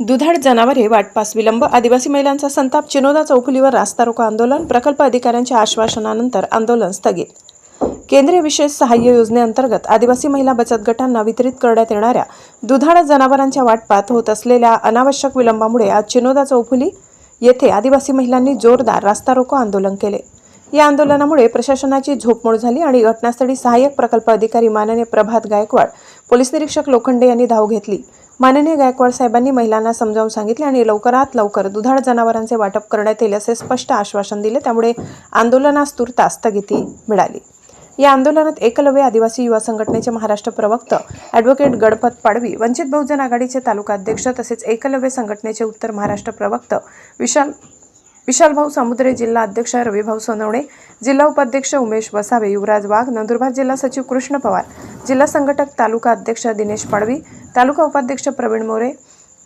दुधाळ जनावरे वाटपास विलंब आदिवासी महिलांचा संताप चिनोदा चौफुलीवर रास्ता रोको आंदोलन प्रकल्प अधिकाऱ्यांच्या आश्वासनानंतर आंदोलन स्थगित. केंद्रीय विशेष सहाय्य योजनेअंतर्गत आदिवासी महिला बचत गटांना वितरित करण्यात येणाऱ्या दुधाळ जनावरांच्या वाटपात होत असलेल्या अनावश्यक विलंबामुळे आज चिनोदा चौफुली येथे आदिवासी महिलांनी जोरदार रास्ता रोको आंदोलन केले. या आंदोलनामुळे प्रशासनाची झोपमोड झाली आणि घटनास्थळी सहाय्यक प्रकल्प अधिकारी माननीय प्रभात गायकवाड पोलीस निरीक्षक लोखंडे यांनी धाव घेतली. माननीय गायकवाड साहेबांनी महिलांना समजावून सांगितले आणि लवकरात लवकर दुधाळ जनावरांचे वाटप करण्यात येईल असे स्पष्ट आश्वासन दिले. त्यामुळे आंदोलनास तुर्तास स्थगिती मिळाली. या आंदोलनात एकलव्य आदिवासी युवा संघटनेचे महाराष्ट्र प्रवक्ता ॲडव्होकेट गणपत पाडवी वंचित बहुजन आघाडीचे तालुका अध्यक्ष तसेच एकलव्य संघटनेचे उत्तर महाराष्ट्र प्रवक्त विशाल विशालभाऊ समुद्रे जिल्हा अध्यक्ष रविभाऊ सोनवणे जिल्हा उपाध्यक्ष उमेश वसावे युवराज वाघ नंदुरबार जिल्हा सचिव कृष्ण पवार जिल्हा संघटक तालुका अध्यक्ष दिनेश पाडवी तालुका उपाध्यक्ष प्रवीण मोरे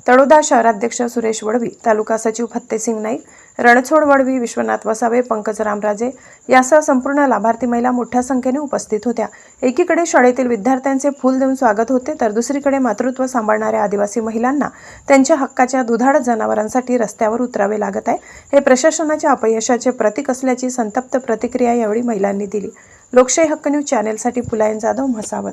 तळोदा शहराध्यक्ष सुरेश वडवी तालुका सचिव फत्तेसिंग नाईक रणछोड वडवी विश्वनाथ वसावे पंकज रामराजे यासह संपूर्ण लाभार्थी महिला मोठ्या संख्येने उपस्थित होत्या. एकीकडे शाळेतील विद्यार्थ्यांचे फूल देऊन स्वागत होते तर दुसरीकडे मातृत्व सांभाळणाऱ्या आदिवासी महिलांना त्यांच्या हक्काच्या दुधाड जनावरांसाठी रस्त्यावर उतरावे लागत आहे. हे प्रशासनाच्या अपयशाचे प्रतीक असल्याची संतप्त प्रतिक्रिया यावेळी महिलांनी दिली. लोकशाही हक्क न्यूज चॅनेलसाठी फुलायन जाधव म्हसावत.